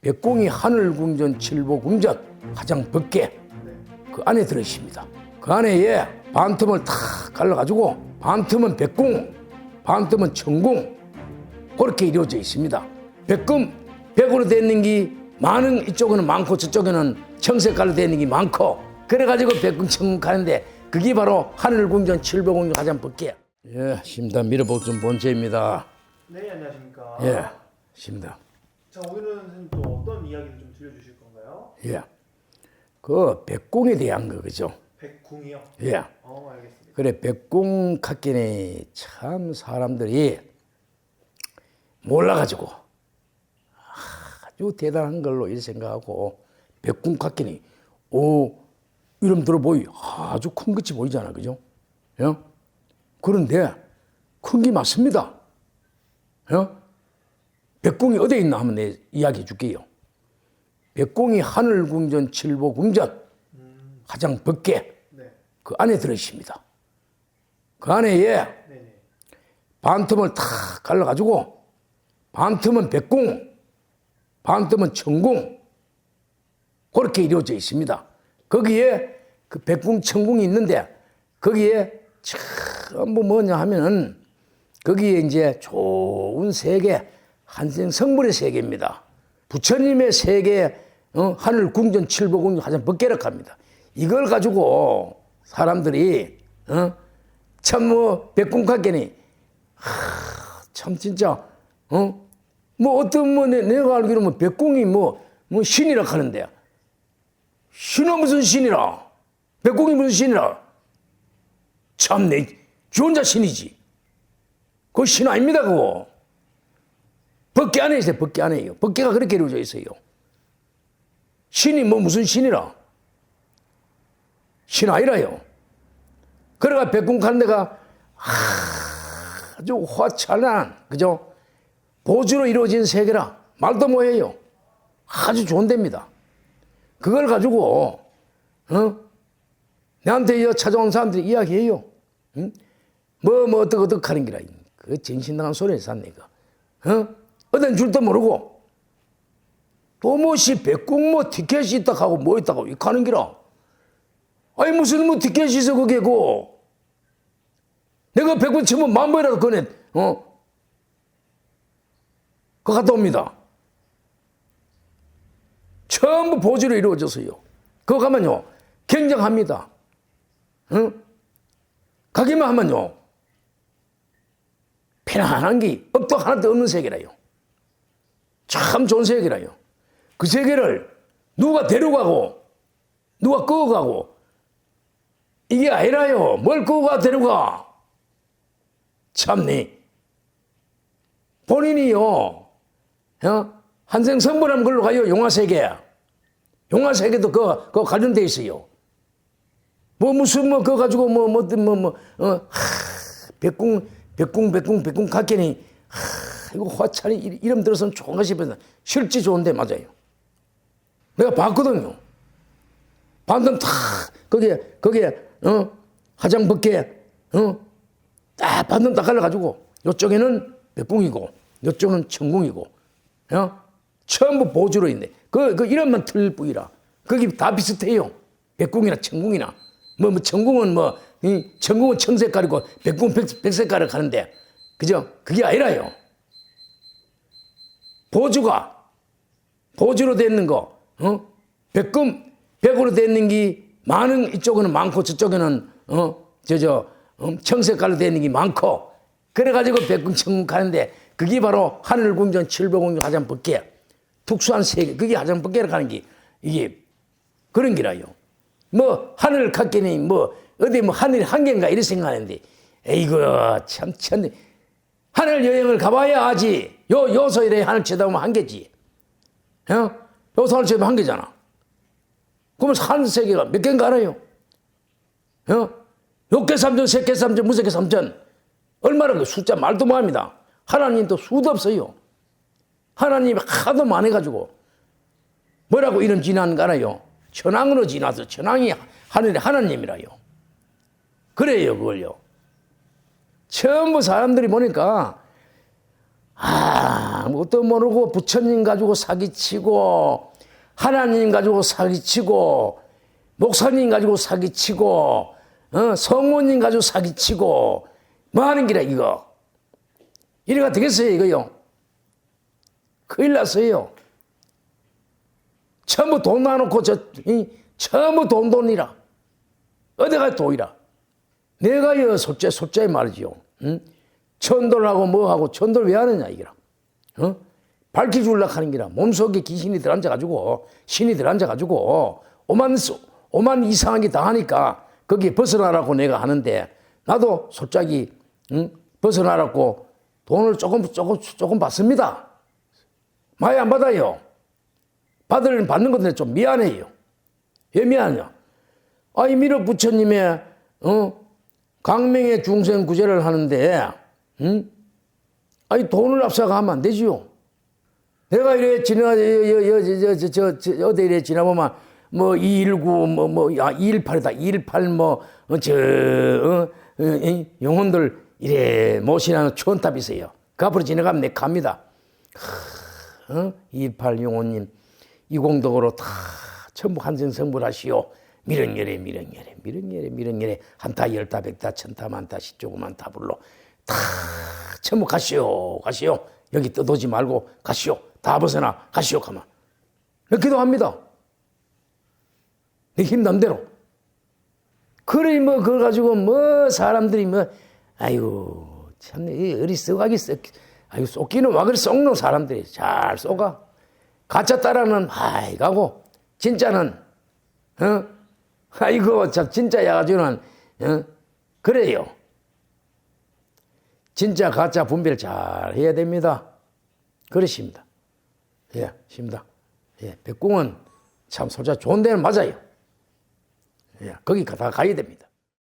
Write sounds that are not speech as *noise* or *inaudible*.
백공이 하늘궁전 칠보궁전 가장 벗게 그 안에 들어 있습니다. 그 안에 예 반틈을 탁 갈라가지고 반틈은 백궁, 반틈은 천궁 그렇게 이루어져 있습니다. 백금 백으로 되 있는 게 많은 이쪽에는 많고 저쪽에는 청색깔로 되 있는 게 많고 그래가지고 백궁 천궁 가는데 그게 바로 하늘궁전 칠보궁전 가장 벗게 예 심단 밀어보전 본체입니다. 네 안녕하십니까. 예 심단. 자 오늘은 선생님 또 어떤 이야기를 좀 들려주실 건가요? 예. 그 백공에 대한 거 그죠? 백궁이요. 예. 어 알겠습니다. 그래 백공 갖기는 참 사람들이 몰라가지고 아주 대단한 걸로 이 생각하고 백공 갖기는 오 이름 들어 보이 아주 큰 것이 보이잖아 그죠? 예? 그런데 큰 게 맞습니다. 예? 백공이 어디에 있나 한번 내 이야기해 줄게요. 백공이 하늘궁전 칠보궁전 가장 벗게 네. 그 안에 들어 있습니다. 그 안에 예. 반틈을 탁 갈라가지고 반틈은 백궁, 반틈은 천궁 그렇게 이루어져 있습니다. 거기에 그 백궁, 천궁이 있는데 거기에 전부 뭐냐 하면은 거기에 이제 좋은 세계 한생 성불의 세계입니다. 부처님의 세계 어, 하늘 궁전 칠보궁전 가장 벗개력합니다. 이걸 가지고 사람들이 어? 참 뭐 백궁각견이 참 진짜 어? 뭐 어떤 뭐 내, 내가 알기로 뭐 백궁이 뭐, 뭐 신이라 하는데 신은 무슨 신이라 백궁이 무슨 신이라 참내 지 혼자 신이지 그거 신 아닙니다 그거 벗개 안에 있어요 벗개 안에요 벗개가 그렇게 이루어져 있어요 신이 뭐 무슨 신이라 신 아니라요 그래가 가는 데가 아주 화찰난 그죠? 보주로 이루어진 세계라 말도 뭐해요. 아주 좋은 데입니다. 그걸 가지고 어? 내한테 이 찾아온 사람들이 이야기해요. 응? 뭐, 뭐, 어떡, 어떡 하는 기라. 그 정신 나간 소리를 샀네, 그. 어? 어떤 줄도 모르고. 또 뭐시 백궁 뭐 티켓이 있다 하고 뭐 있다고 하는 기라. 아니, 무슨 뭐 티켓이 있어, 그게 고. 내가 백분 치면 만 번이라도 꺼내, 어? 그거 갔다 옵니다. 전부 보조로 이루어졌어요. 그거 가면요, 굉장합니다. 응? 가기만 하면요, 편안한 게 업도 하나도 없는 세계라요. 참 좋은 세계라요. 그 세계를 누가 데려가고, 누가 끄어가고, 이게 아니라요. 뭘 끄어가 데려가. 참니. 본인이요, 어? 한생 성불하는 걸로 가요, 용화세계. 용화세계도 그, 그 관련돼 있어요. 뭐, 무슨, 뭐, 그거 가지고, 뭐, 뭐, 뭐, 뭐, 어, 하, 백궁, 백궁, 백궁, 백궁 각견이, 하, 이거 화찰이 이- 이름 들어서는 좋은 것이 싶어서 실제 좋은데 맞아요. 내가 봤거든요. 방금 탁, 거기에, 거기에, 어, 화장 벗게, 어, 딱 반등 딱 갈라가지고 이쪽에는 백궁이고 이쪽은 천궁이고 어? 전부 보주로 있네. 그, 그 이름만 틀릴 뿐이라. 거기 다 비슷해요. 백궁이나 천궁이나. 뭐, 뭐 천궁은 뭐, 이 천궁은 청색깔이고 백궁은 백, 백색깔을 가는데 그죠? 그게 아니라요. 보주가 보주로 되 있는 거, 어? 백금, 백으로 되 있는 게 많은 이쪽에는 많고 저쪽에는, 어? 저, 저, 음, 청색깔로 되 있는 게 많고, 그래가지고 백금 천국 가는데, 그게 바로 하늘 궁전, 칠보궁전 가장 벗게, 특수한 세계, 그게 가장 벗게로 가는 게, 이게 그런 기라요. 뭐, 하늘 갖기니 뭐, 어디 뭐 하늘이 한 개인가 이렇게 생각하는데, 에이구, 참, 참, 하늘 여행을 가봐야 하지. 요, 요소 이래 하늘 쳐다보면 한 개지. 어? 요소 하늘 쳐다보면 한 개잖아. 그러면 하늘 세계가 몇 개인가 알아요? 어? 육개 삼천, 세개 삼천, 무색개 삼천. 얼마나 그 숫자 말도 못합니다. 하나님도 수도 없어요. 하나님이 하도 많아가지고 뭐라고 이름 지나는 알아요? 천왕으로 지나서 천왕이 하늘의 하나님이라요. 그래요, 그걸요. 전부 사람들이 보니까 아 아무것도 모르고 부처님 가지고 사기치고 하나님 가지고 사기치고 목사님 가지고 사기치고 어, 성모님 가지고 사기치고 뭐 하는 기라 이거? 이래가 되겠어요 이거요? 큰일 났어요. 전부 돈 놔놓고 저 이, 전부 돈 돈이라. 어디가 돈이라 내가 여 솔직히 솔직히 말이지요 응? 천돌하고 뭐하고 천돌 왜 하느냐 이거라 어? 밝혀주려고 하는 기라 몸속에 귀신이 들어앉아가지고 신이 들어앉아가지고 오만 오만 이상한 게다 하니까 거기에 벗어나라고 내가 하는데 나도 솔직히 응? 벗어나라고 돈을 조금 조금 조금 받습니다. 많이 안 받아요. 받을 받는 건데 좀 미안해요. 왜 미안해요? 아이 미륵 부처님의 어? 강명의 중생 구제를 하는데 응? 아니 돈을 앞서가면 안 되지요. 내가 이래 지나 여여저저 저, 어디 이래 지나보면 뭐 219 뭐 뭐 야 218이다 218 뭐 저 어, 어, 이 영혼들 이래 모시는 추원탑 있어요. 그 앞으로 지나가면 내 갑니다. 어? 218 영혼님 이공덕으로 다 전부 한생 성불하시오. 미령열에 미령열에 미령열에 미령열에 한타 열타 백타 천타 만타 십조구만 타 불로 다 전부 가시오 가시오. 여기 떠도지 말고 가시오. 다 벗어나 가시오 가만. 이렇게도 합니다. 내 힘난 대로. 그래 뭐 그걸 가지고 뭐 사람들이 뭐 아이고 참이 어리석하게 썩 아이고 쏟기는 와 그래 썩노 사람들이. 잘 쏘가 가짜 따라는 아이 가고 진짜는 어 *laughs* 아이고 참 진짜 야가지고는 어 그래요 진짜 가짜 분별 잘 해야 됩니다. 그러십니다. 예, 십니다. 예, 백궁은 참 소자 좋은 데는 맞아요. 예, 거기 다 가야 됩니다.